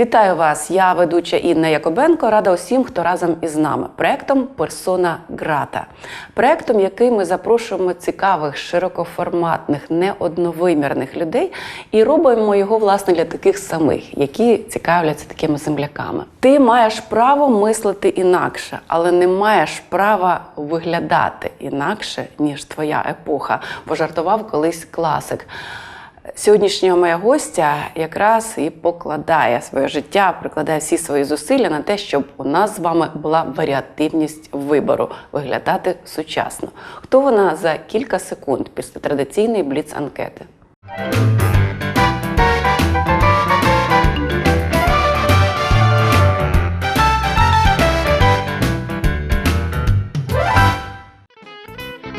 Вітаю вас! Я ведуча Інна Якобенко. Рада усім, хто разом із нами. Проектом Персона Грата. Проектом, який ми запрошуємо цікавих, широкоформатних, неодновимірних людей і робимо його власне для таких самих, які цікавляться такими земляками. Ти маєш право мислити інакше, але не маєш права виглядати інакше ніж твоя епоха. Пожартував колись класик. Сьогоднішнього моя гостя якраз і покладає своє життя, прикладає всі свої зусилля на те, щоб у нас з вами була варіативність вибору виглядати сучасно. Хто вона за кілька секунд після традиційної бліц-анкети?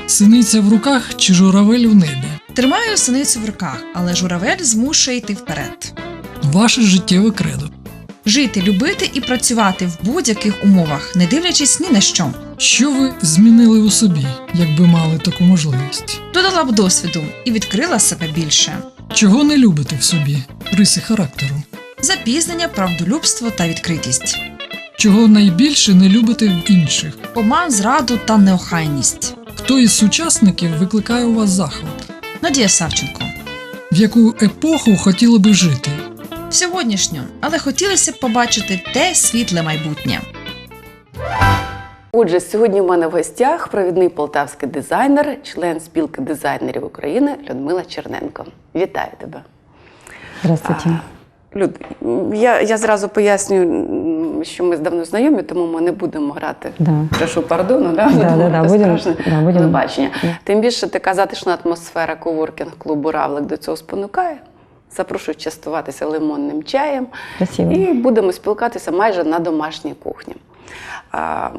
Синиця в руках чи журавель в небі? Тримаю синицю в руках, але журавель змушує йти вперед. Ваше життєве кредо. Жити, любити і працювати в будь-яких умовах, не дивлячись ні на що. Що ви змінили у собі, якби мали таку можливість? Додала б досвіду і відкрила себе більше. Чого не любите в собі? Риси характеру. Запізнення, правдолюбство та відкритість. Чого найбільше не любите в інших? Обман, зраду та неохайність. Хто із сучасників викликає у вас захват? Надія Савченко. В яку епоху хотіли би жити? Сьогоднішню, але хотілося б побачити те світле майбутнє. Отже, сьогодні у мене в гостях провідний полтавський дизайнер, член спілки дизайнерів України Людмила Черненко. Вітаю тебе. Здравствуйте. Люд, я, я зразу пояснюю, м, що ми давно знайомі, тому ми не будемо грати. Да. Прошу пардону, да? Да, да, да, будемо, да, будемо. телебачення. Да. Тим більше така затишна атмосфера коворкінг-клубу Равлик до цього спонукає. Запрошую частуватися лимонним чаєм Спасибо. і будемо спілкатися майже на домашній кухні. А,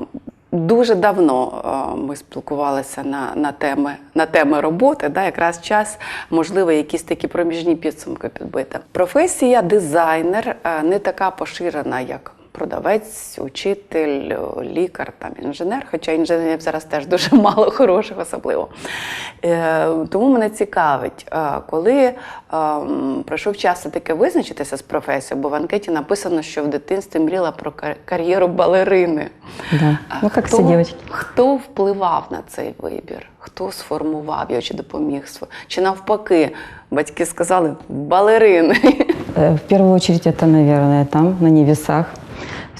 Дуже давно а, ми спілкувалися на, на, теми, на теми роботи, да, якраз час, можливо, якісь такі проміжні підсумки підбити. Професія дизайнер а, не така поширена, як продавець, учитель, лікар, там, інженер, хоча інженерів зараз теж дуже мало хороших, особливо. Е, тому мене цікавить, е, коли е, пройшов час таки визначитися з професією, бо в анкеті написано, що в дитинстві мріяла про кар- кар'єру балерини. Да. Ну, хто, все. Хто впливав на цей вибір? Хто сформував його чи допоміг? Чи навпаки, батьки сказали балерини? В первую очередь это, наверное, там, на небесах.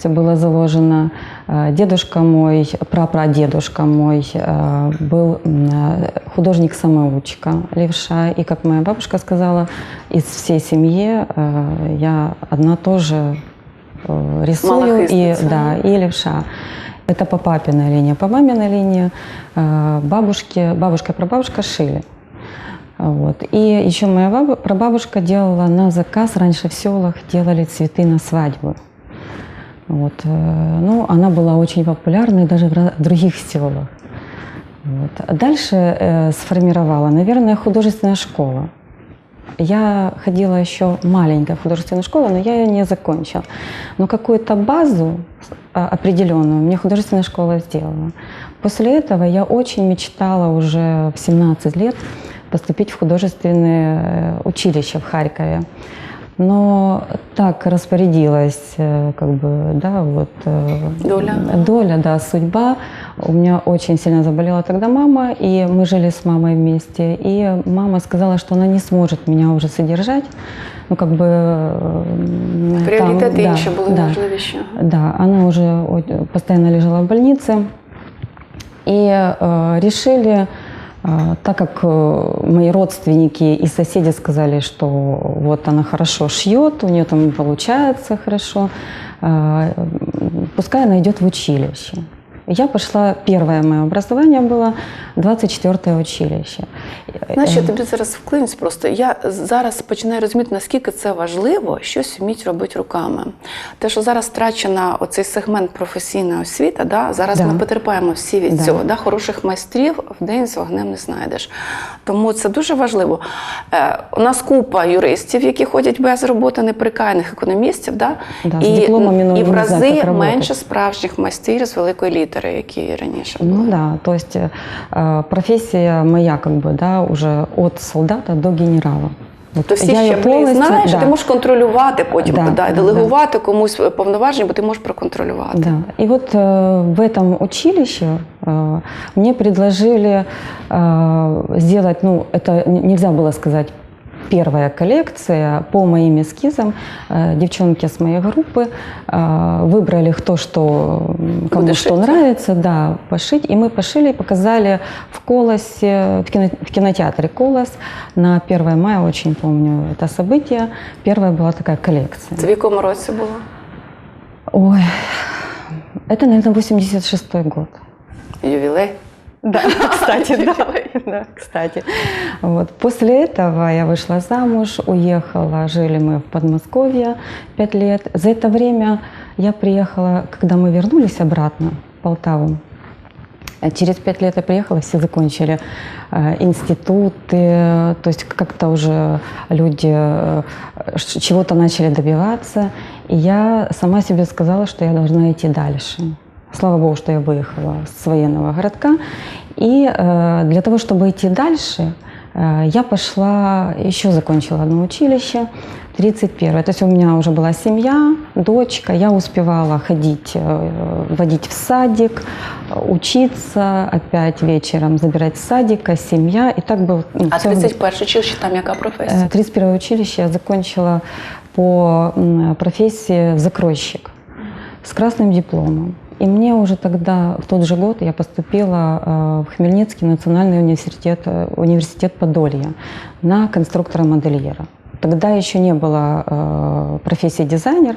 Все было заложено. Э, Дедушка мой, прапрадедушка мой э, был э, художник-самоучка, левша. И, как моя бабушка сказала, из всей семьи я одна тоже рисую и, да, и левша. Это по папиной линии. По маминой линии бабушки, бабушка и прабабушка шили. Вот. И еще моя бабу- прабабушка делала на заказ, раньше в селах делали цветы на свадьбу. Вот. э, Ну, она была очень популярной даже в других селах. Вот. А Дальше э, сформировала, наверное, художественная школа. Я ходила еще маленькая художественную школу, но я ее не закончила. Но какую-то базу а, определенную мне художественная школа сделала. После этого я очень мечтала уже в 17 лет поступить в художественное э, училище в Харькове. Но так распорядилась, э, как бы, да, вот э, Доля. доля, да, судьба. У меня очень сильно заболела тогда мама, и мы жили с мамой вместе. И мама сказала, что она не сможет меня уже содержать. Ну, как бы... э, там, Пріоритети да, інші були да. важливіші. Да, она уже о- постоянно лежала в больнице. И э, решили, э, так как э, мои родственники и соседи сказали, что вот она хорошо шьет, у нее там получается хорошо, пускай она идет в училище. Я пошла, первое мое образование было 24 училище. Знаєш, я тобі зараз вклинюсь просто. Я зараз починаю розуміти, наскільки це важливо щось вміти робити руками. Те, що зараз втрачена оцей сегмент професійної освіти, да, зараз Да. ми потерпаємо всі від Да. цього. Да, хороших майстрів в день з вогнем не знайдеш. Тому це дуже важливо. Е, у нас купа юристів, які ходять без роботи, неприкаяних економістів, да, Да, і, дипломами, і в рази менше справжніх майстрів з великої літери, які раніше були. Ну да, то есть э, профессия моя как бы, да, уже от солдата до генерала. Вот То всі я ее щаблі полностью- знаєш, і да. ти можеш контролювати потім, Да, да, да. делегувати комусь повноваження, бо ти можеш проконтролювати. Да. И вот э, в этом училище э, мне предложили э, сделать, ну, это н- нельзя было сказать первая коллекция по моим эскизам. Э, девчонки с моей группы э, выбрали кто что, м, кому Будешь что шить, да? нравится, да, пошить. И мы пошили и показали в Колосе, в, кино- в кинотеатре Колос на 1 мая, очень помню это событие. Первая была такая коллекция. Це в якому році було? Ой, это, наверное, 86-й год. Ювілей. Да, кстати, да, да, кстати. Вот. После этого я вышла замуж, уехала, жили мы в Подмосковье пять лет. За это время я приехала, когда мы вернулись обратно в Полтаву, э, Через пять лет я приехала, все закончили э, институты, то есть как-то уже люди э, чего-то начали добиваться. И я сама себе сказала, что я должна идти дальше. Слава богу, что я выехала с военного городка. И э, для того, чтобы идти дальше, э, я пошла, еще закончила одно училище, 31 То есть у меня уже была семья, дочка, я успевала ходить, э, водить в садик, э, учиться, опять вечером забирать с садика, семья. И так был ну, А целый- 31 училище там яка професія? Э, 31 училище я закончила по профессии закройщик с красным дипломом. И мне уже тогда, в тот же год, я поступила э, в Хмельницкий национальный университет, э, университет Подолья на конструктора-модельера. Тогда еще не было э, профессии дизайнер,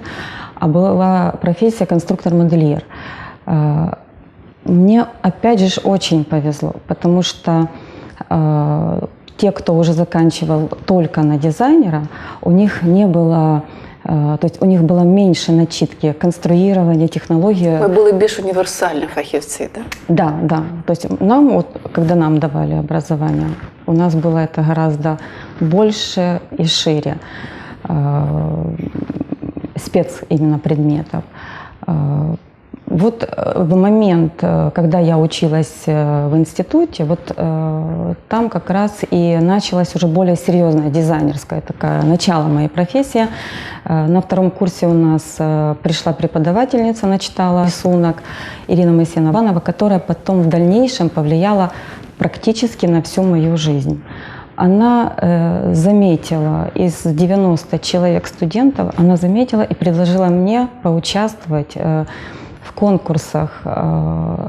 а была профессия конструктор-модельер. Мне, опять же, очень повезло, потому что те, кто уже заканчивал только на дизайнера, у них не было, то есть у них было меньше начитки конструирования, технологии. Ви були більш універсальні фахівці, так? Да, да. То есть нам, вот, когда нам давали образование, у нас было это гораздо больше и шире э, спец именно предметов. Вот э, в момент, э, когда я училась э, в институте, вот там как раз и началась уже более серьезная дизайнерская такая начало моей профессии. На втором курсе у нас пришла преподавательница, начитала рисунок Ирина Моисеевна которая потом в дальнейшем повлияла практически на всю мою жизнь. Она заметила из 90 человек студентов, она заметила и предложила мне поучаствовать конкурсах. Э,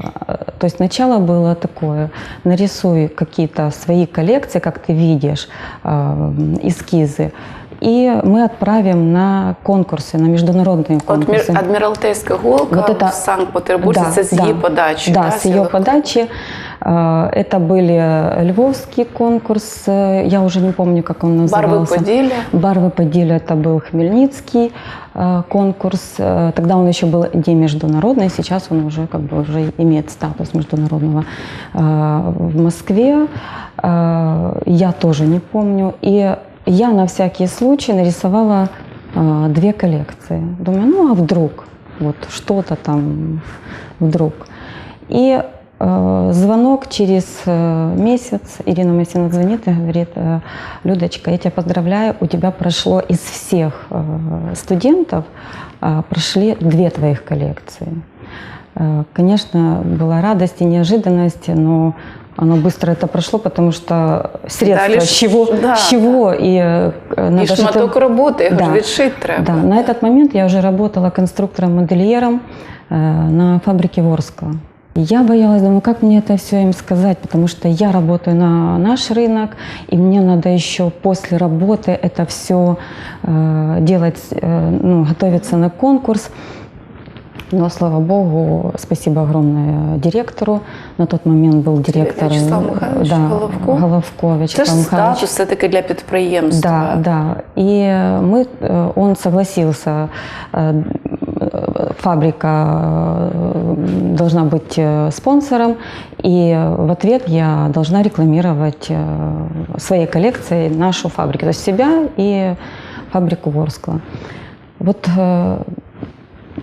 то есть начало было такое, нарисуй какие-то свои коллекции, как ты видишь, э, эскизы, и мы отправим на конкурсы, на международные От конкурсы. Мір- Адміралтейська голка Вот это- в Санкт-Петербурзі, це з її подачі. Да, да, с ее «Сілок»? подачи. Э, Это были Львовский конкурс, э, я уже не помню, как он назывался. Барви Поділля. Барвы Подиля это был Хмельницкий э, конкурс. Э, Тогда он еще был не международный, сейчас он уже как бы уже имеет статус международного. Э, В Москве э, я тоже не помню. И я на всякий случай нарисовала э, две коллекции. Думаю, ну а вдруг, вот что-то там вдруг. И э, звонок через э, месяц, Ирина Масина звонит и говорит, э, Людочка, я тебя поздравляю, у тебя прошло из всех э, студентов, э, прошли две твоих коллекции. Конечно, была радость и неожиданность, но оно быстро это прошло, потому что средства, Далі с ж- чего, да, с чего и э, надо І же это- шматок роботи, його ж Да. відшити треба. да, на этот момент я уже работала конструктором-модельером э, на фабрике Ворского. Я боялась, думаю, как мне это все им сказать, потому что я работаю на наш рынок, и мне надо еще после работы это все делать, э, ну, готовиться на конкурс. Но, слава богу, спасибо огромное директору. На тот момент был директор Вячеслав э, Михайлович да, Головко? Головко Це Вячеслав ж Михайлович. статус все-таки для підприємства. Да, да. И мы, он согласился, фабрика должна быть спонсором, и в ответ я должна рекламировать э, своей коллекцией нашу фабрику, то есть себя и фабрику Ворскла. Вот э,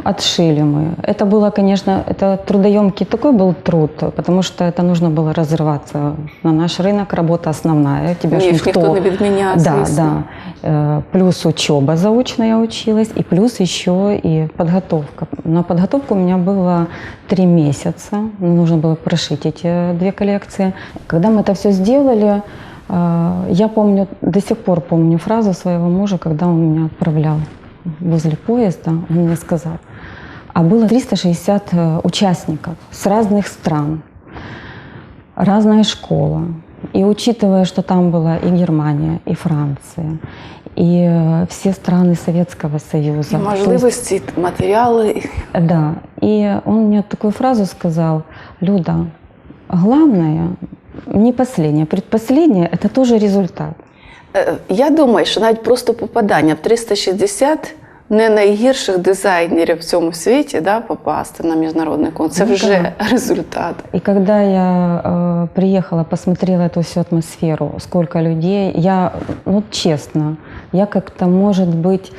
отшили мы. Это было, конечно, это трудоемкий такой был труд, потому что это нужно было разрываться на наш рынок, работа основная. Тебя ж Ні, ж ніхто не відміняв, Да, звісно. да. Э, Плюс учеба заочно я училась, и плюс еще и подготовка. На подготовку у меня было три месяца. Нужно было прошить эти две коллекции. Когда мы это все сделали, э, я помню, до сих пор помню фразу своего мужа, когда он меня отправлял возле поезда, он мне сказал, а было 360 э, участников с разных стран, разная школа. И учитывая, что там была и Германия, и Франция, и э, все страны Советского Союза. І то есть, можливості, матеріали. да. И он мне такую фразу сказал, Люда, главное не последнее, предпоследнее – это тоже результат. Е, Я думаю, що навіть просто попадання в 360 не найгірших дизайнерів в цьому світі да, попасти на міжнародний конкурс. Це Ну, вже результат. И когда я э, приехала, посмотрела эту всю атмосферу, сколько людей, я, ну честно, я как-то, может быть,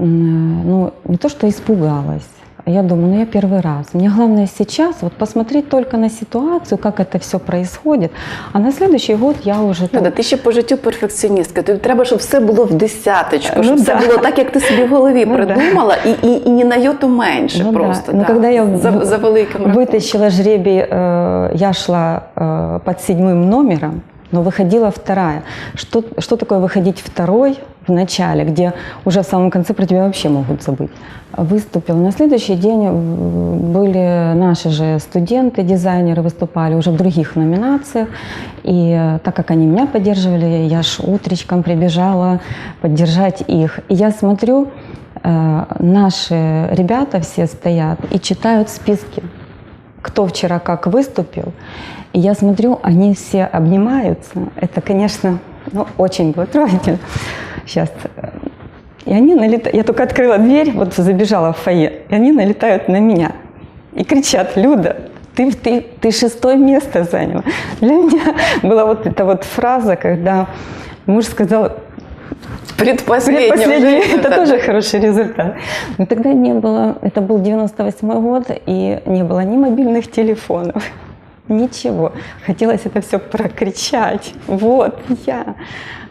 м, ну не то что испугалась, а я думаю, ну я первый раз. Мне главное сейчас вот посмотреть только на ситуацию, как это все происходит, а на следующий год я уже там, Люда, ти ще по життю перфекціоністка. Тобі треба, щоб все було в десяточку, Ну щоб все да. було так, як ти собі в голові Ну да. придумала, і, і, і ні на йоту менше Ну да. просто. Ну, да. когда я за, в- за великим рахунком. Вытащила жребий, э, я шла э, под седьмым номером, но выходила вторая. Что, что такое выходить второй в начале, где уже в самом конце про тебя вообще могут забыть? Выступила. На следующий день м, были наши же студенты, дизайнеры выступали уже в других номинациях. И э, так как они меня поддерживали, я ж утречком прибежала поддержать их. И я смотрю, э, наши ребята все стоят и читают списки, кто вчера как выступил. И я смотрю, они все обнимаются. Это, конечно, ну, очень было трогательно. Сейчас. И они налетают. Я только открыла дверь, вот забежала в фойе, и они налетают на меня и кричат, Люда, ты, ты, ты шестое место заняла. Для меня была вот эта вот фраза, когда муж сказал, Предпоследнє Предпоследний, вже, это тоже хороший результат. Но тогда не было, это был 98 год, и не было ни мобильных телефонов, ничего. Хотелось это все прокричать. Вот, я.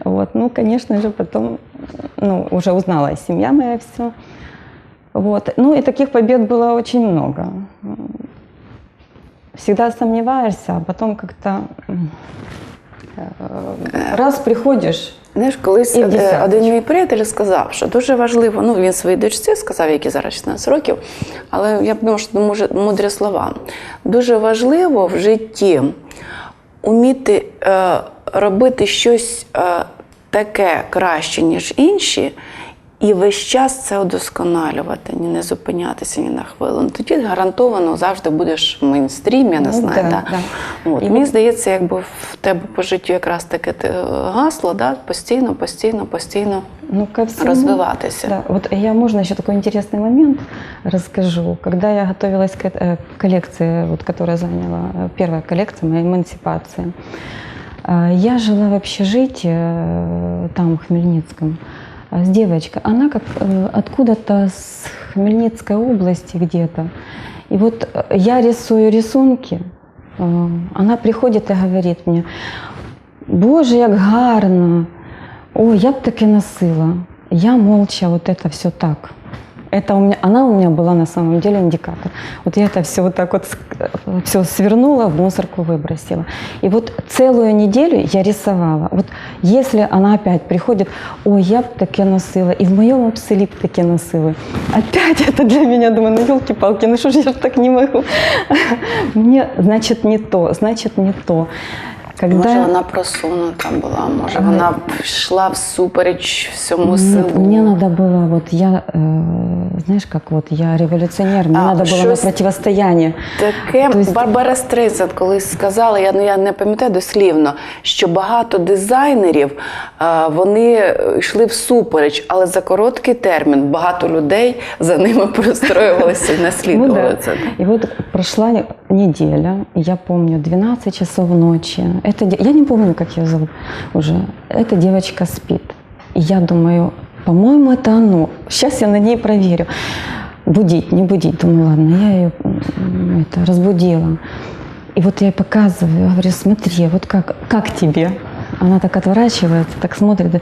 Вот, ну, конечно же, потом, ну, уже узнала и семья моя все. Вот. Ну, и таких побед было очень много. Всегда сомневаешься, а потом как-то м, э, раз приходишь, Знаєш, колись е, один мій приятель сказав, що дуже важливо, ну він своїй дочці сказав, які зараз 16 років, але я думаю, що може мудрі слова. Дуже важливо в житті уміти е, робити щось е, таке краще, ніж інші, і весь час це удосконалювати, ні не зупинятися ні на хвилину. Тоді гарантовано завжди будеш в мейнстрімі, я не Ну, знаю. да, да. да. От, І мені от- здається, якби в тебе по життю якраз таке те, е, гасло, да? постійно, постійно, постійно ну, ко всему, розвиватися. Да, вот я, можно еще такой интересный момент расскажу. Когда я готовилась к э, коллекции, вот, которая заняла, э, первая коллекция, моя эмансипация, э, я жила в общежитии э, там, в Хмельницком, э, С девочкой. Она как э, откуда-то с Хмельницкой области где-то. И вот э, я рисую рисунки, э, она приходит и говорит мне, Боже, як гарно! Ой, я б таки носила. Я молча вот это все так. Это у меня, она у меня была на самом деле индикатор. Вот я это все вот так вот все свернула, в мусорку выбросила. И вот целую неделю я рисовала. Вот если она опять приходит, ой, я б таки носила, и в моем обселі б носила. Опять это для меня, думаю, ну елки-палки, ну что ж я так не могу. Мне, значит, не то, значит, не то. Когда... Може, вона просунута була, може, А, вона б йшла всупереч всьому Нет, селу. мне надо было, вот я, э, знаешь, как вот я революционер, мне А, надо было на щось- противостояние. Таке То есть- Барбара Стрейзанд колись сказала, я, ну, я не пам'ятаю дослівно, що багато дизайнерів а, вони йшли всупереч, але за короткий термін багато людей за ними пристроювалися і Ну наслідували да. це. И вот прошла не- неделя, я помню, 12 часов ночи. Это, я не помню, как ее зовут уже. Эта девочка спит. И я думаю, по-моему, это оно. Сейчас я на ней проверю. будить, не будить. Думаю, ладно, я ее это, разбудила. И вот я ей показываю, говорю, смотри, вот как, как тебе? Она так отворачивается, так смотрит.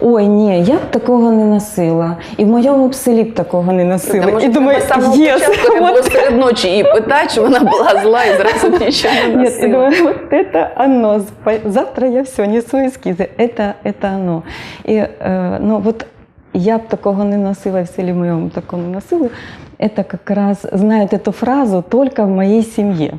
Ой, ні, я б такого не носила. І в моєму б селі б такого не носила. Може, і думаю, треба з самого «Єс, початку не було вот серед ночі її питати, що вона була зла і зразу нічого не Нет, и носила. думаю, вот это оно. Спа- Завтра я все несу ескізи. Это, это оно. І, е, ну, вот я б такого не носила, в селі моєму такого не носила. Это как раз знают эту фразу только в моей семье.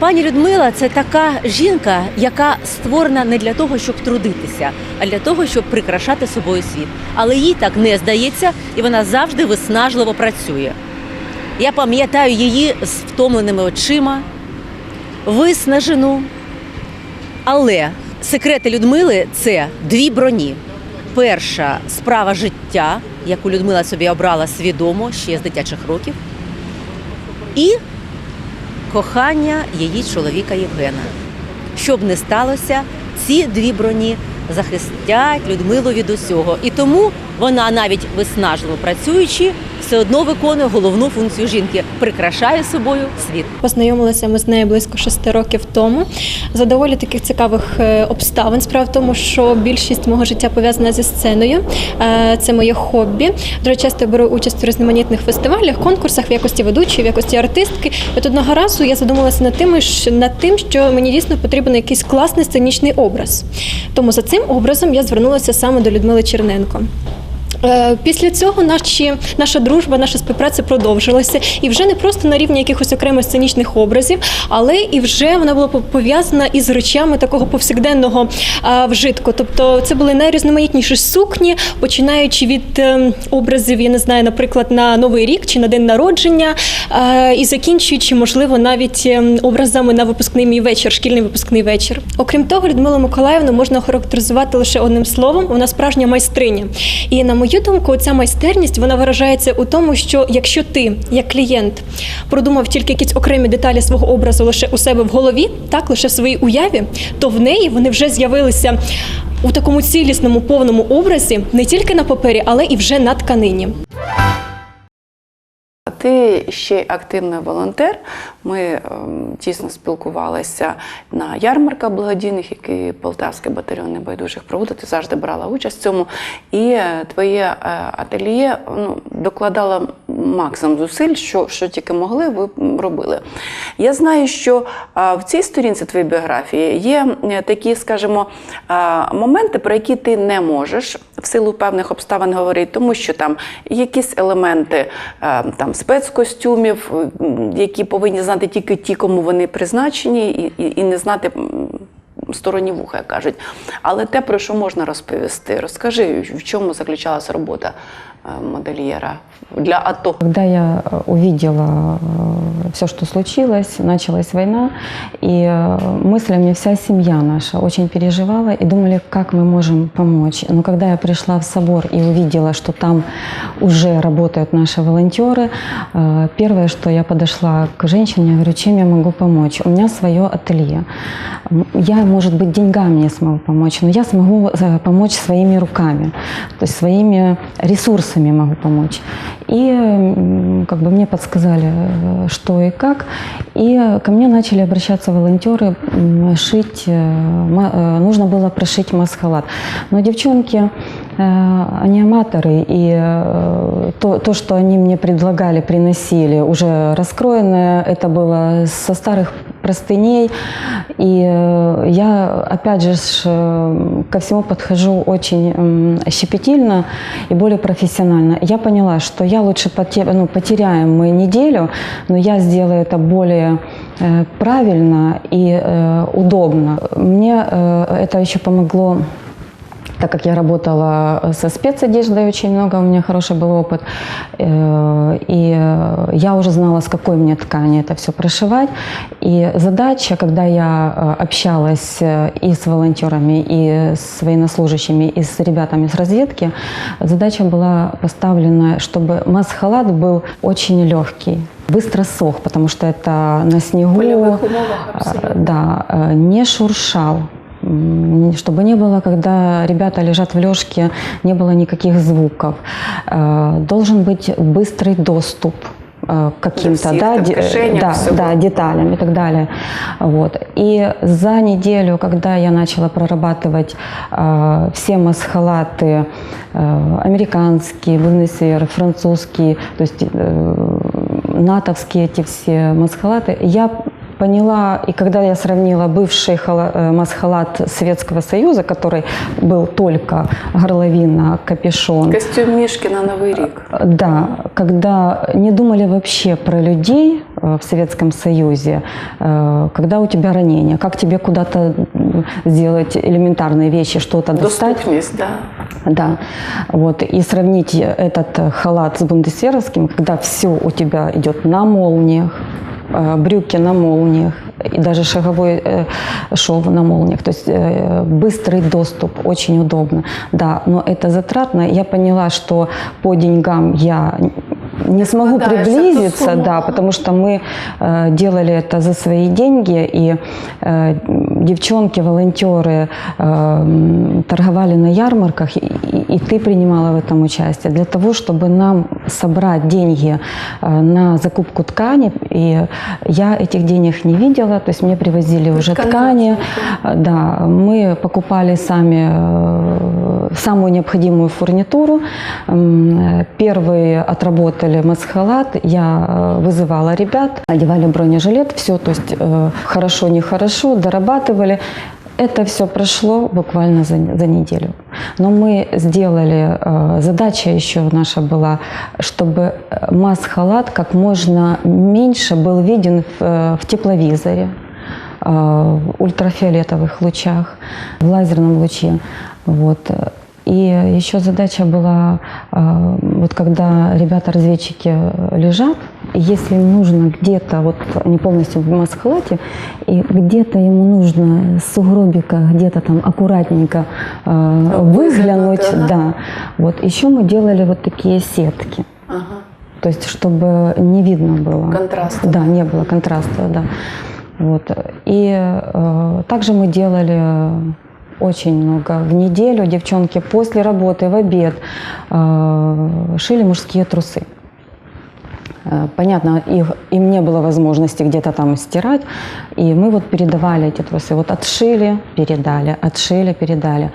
Пані Людмила це така жінка, яка створена не для того, щоб трудитися, а для того, щоб прикрашати собою світ. Але їй так не здається, і вона завжди виснажливо працює. Я пам'ятаю її з втомленими очима, виснажену. Але секрети Людмили це дві броні. Перша справа життя, яку Людмила собі обрала свідомо ще з дитячих років. І кохання її чоловіка Євгена. Щоб не сталося, ці дві броні захистять Людмилу від усього. І тому вона навіть виснажливо працюючи, все одно виконує головну функцію жінки прикрашає собою світ. Познайомилися ми з нею близько шести років тому. За доволі таких цікавих е, обставин. Справа в тому, що більшість мого життя пов'язана зі сценою. Е, Це моє хобі. Дуже часто беру участь в різноманітних фестивалях, конкурсах в якості ведучої, в якості артистки. От одного разу я задумалася над тим, над тим, що мені дійсно потрібен якийсь класний сценічний образ. Тому за цим образом я звернулася саме до Людмили Черненко. Е, Після цього наші, наша дружба, наша співпраця продовжилася, і вже не просто на рівні якихось окремих сценічних образів, але і вже вона була пов'язана із речами такого повсякденного вжитку. Тобто це були найрізноманітніші сукні, починаючи від е, образів, я не знаю, наприклад, на Новий рік чи на день народження, е, і закінчуючи, можливо, навіть е, образами на випускний мій вечір, шкільний випускний вечір. Окрім того, Людмилу Миколаївну можна охарактеризувати лише одним словом. Вона справжня майстриня. І на мою думку, ця майстерність вона виражається у тому, що якщо ти, як клієнт, продумав тільки якісь окремі деталі свого образу лише у себе в голові, так лише в своїй уяві, то в неї вони вже з'явилися у такому цілісному повному образі не тільки на папері, але і вже на тканині. Ти ще активний волонтер. Ми ем, тісно спілкувалися на ярмарках благодійних, які Полтавський батальйон небайдужих проводить. Ти завжди брала участь в цьому. І е, твоє е, ательє ну, докладало максимум зусиль, що, що тільки могли, ви робили. Я знаю, що в цій сторінці твоєї біографії є е, такі, скажімо, моменти, про які ти не можеш в силу певних обставин говорити, тому що там якісь елементи е, там спецкостюмів, м, які повинні знати тільки ті, кому вони призначені, і, і, і не знати. сторонні вуха, як кажуть. Але те, про що можна розповісти, розкажи, в чому заключалася робота е, модельєра для АТО. Когда я э, увидела все, что случилось, началась война, и э, мыслями вся семья наша очень переживала и думали, как мы можем помочь. Но когда я пришла в собор и увидела, что там уже работают наши волонтеры, э, первое, что я подошла к женщине, я говорю, чем я могу помочь? У меня свое ателье. Я, может быть, деньгами не смогу помочь, но я смогу э, помочь своими руками, то есть своими ресурсами могу помочь. И м, как бы мне подсказали, э, что и как. И э, ко мне начали обращаться волонтеры м, шить, э, ма- э, нужно было прошить маск-халат. Но девчонки, э, они аматоры, и э, то, то, что они мне предлагали, приносили, уже раскроенное, это было со старых простыней. И э, я, опять же, э, ко всему подхожу очень щепетильно и более профессионально. Я поняла, что я лучше поте- ну, потеряем мы неделю, но я сделаю это более э, правильно и э, удобно. Мне э, это еще помогло так как я работала со спецодеждой очень много, у меня хороший был опыт, э, и э, я уже знала, с какой мне ткани это все прошивать. И задача, когда я э, общалась э, и с волонтерами, и с военнослужащими, и с ребятами с разведки, задача была поставлена, чтобы маск-халат был очень легкий, быстро сох, потому что это на снегу, э, да, э, не шуршал чтобы не было, когда ребята лежат в лёжке, не было никаких звуков. Э, Должен быть быстрый доступ э, к каким-то всех да, там де- кишенек, да, всего. да, деталям и так далее. Вот. И за неделю, когда я начала прорабатывать э, все масхалаты, э, американские, бундесвер, французские, то есть э, натовские эти все масхалаты, я поняла, и когда я сравнила бывший хала- э, масхалат Советского Союза, который был только горловина, капюшон, Костюм мішки на новий рік. да, когда не думали вообще про людей э, в Советском Союзе, э, когда у тебя ранение, как тебе куда-то м, сделать элементарные вещи, что-то достать. Доступність, да. Да, вот, и сравнить этот э, халат с бундесверовским, когда все у тебя идет на молниях, э, брюки на молниях, и даже шаговой э, шов на молниях. То есть э, быстрый доступ, очень удобно. Да, но это затратно. Я поняла, что по деньгам я не смогу вкладаешься в ту приблизиться, сумму. да, потому что мы э, делали это за свои деньги, и э, девчонки, волонтеры э, м, торговали на ярмарках, и, и- ты принимала в этом участие, для того, чтобы нам собрать деньги э, на закупку ткани, и я этих денег не видела, то есть мне привозили уже ткани ткани, да, мы покупали сами э, самую необходимую фурнитуру. М, Первый отработали масхалат, я э, вызывала ребят, одевали бронежилет, все, то есть хорошо, нехорошо, дорабатывали. Это все прошло буквально за, за неделю. Но мы сделали, э, задача еще наша была, чтобы э, маск-халат как можно меньше был виден в, э, в тепловизоре э, в ультрафиолетовых лучах, в лазерном луче. Вот. И еще задача была, э, вот когда ребята-разведчики э, лежат, если им нужно где-то, вот они полностью в маск-халате, и где-то ему нужно с сугробика где-то там аккуратненько э, выглянуть, ага. да. Вот еще мы делали вот такие сетки. Ага. То есть, чтобы не видно было. Контраста. Да, не было контраста, да. Вот. И э, также мы делали очень много в неделю. Девчонки после работы в обед э, шили мужские трусы. Э, Понятно, их, им не было возможности где-то там стирать, и мы вот передавали эти трусы. Вот отшили, передали, отшили, передали.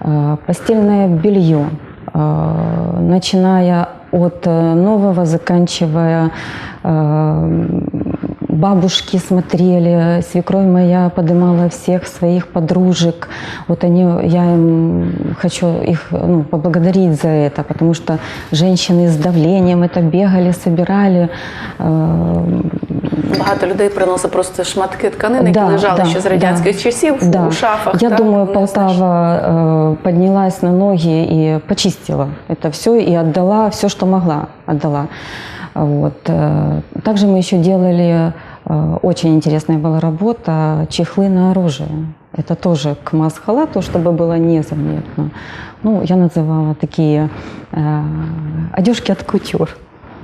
Э, Постельное белье, начиная от нового, заканчивая бабушки смотрели, свекровь моя поднимала всех своих подружек. Вот они, я им хочу их ну, поблагодарить за это, потому что женщины с давлением это бегали, собирали. Э, Багато людей приносить просто шматки тканин, які Да, лежали да, ще з радянських да. часів Да. у шафах. Я так? думаю, Ну, Полтава э, поднялась на ноги и почистила это все и отдала все, что могла, отдала. Вот. э, Также мы еще делали, э, очень интересная была работа, чехлы на оружие. Это тоже к маск-халату, чтобы было незаметно. Ну, я называла такие э, одежки от кутюр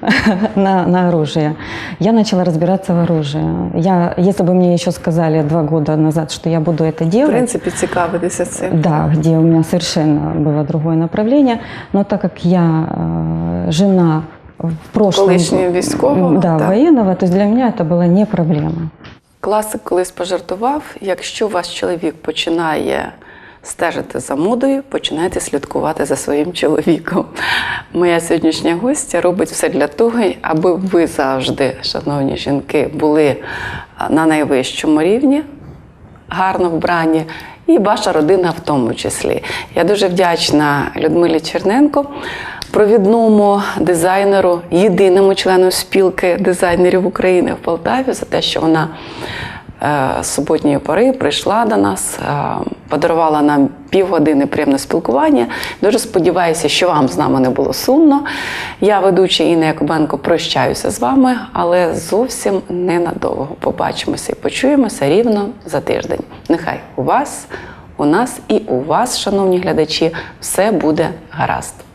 на, на оружие. Я начала разбираться в оружии. Я, если бы мне еще сказали два года назад, что я буду это В делать, принципі, цікавитися цим. да, где у меня совершенно было другое направление, но так как я э, жена в прошлом Колишнього військового, да, так. военного, то для меня это была не проблема. Класик колись пожартував: якщо ваш чоловік починає стежити за модою, починайте слідкувати за своїм чоловіком. Моя сьогоднішня гостя робить все для того, аби ви завжди, шановні жінки, були на найвищому рівні, гарно вбрані, і ваша родина в тому числі. Я дуже вдячна Людмилі Черненко, провідному дизайнеру, єдиному члену спілки дизайнерів України в Полтаві, за те, що вона е, з суботньої пори прийшла до нас, е, подарувала нам півгодини приємне спілкування. Дуже сподіваюся, що вам з нами не було сумно. Я, ведуча Інна Якубенко, прощаюся з вами, але зовсім ненадовго. Побачимося і почуємося рівно за тиждень. Нехай у вас, у нас і у вас, шановні глядачі, все буде гаразд.